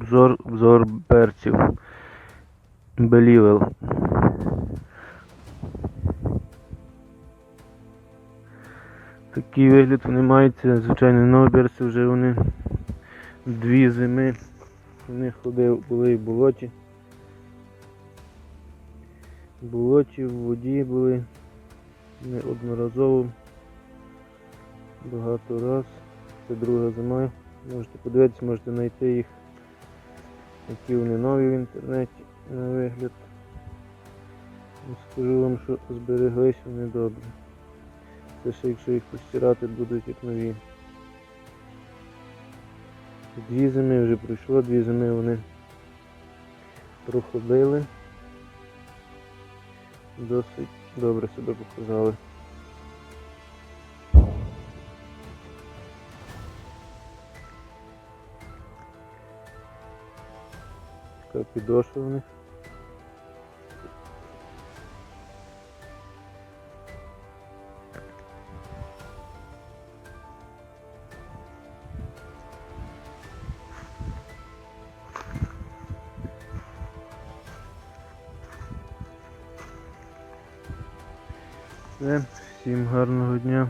Обзор, обзор перців. Белівел. Такий вигляд вони мають, звичайно нові перці, вже вони дві зими. Вони ходив, були в болоті. В болоті, в воді були неодноразово. Багато раз. Це друга зима. Можете подивитися, можете знайти їх, які вони нові в інтернеті на вигляд. Ну, Скажу вам, що збереглись вони добре. Це ще якщо їх постирати будуть як нові. Дві зими вже пройшло, дві зими вони проходили. Досить добре себе показали. Така підошва в них. Всім гарного дня.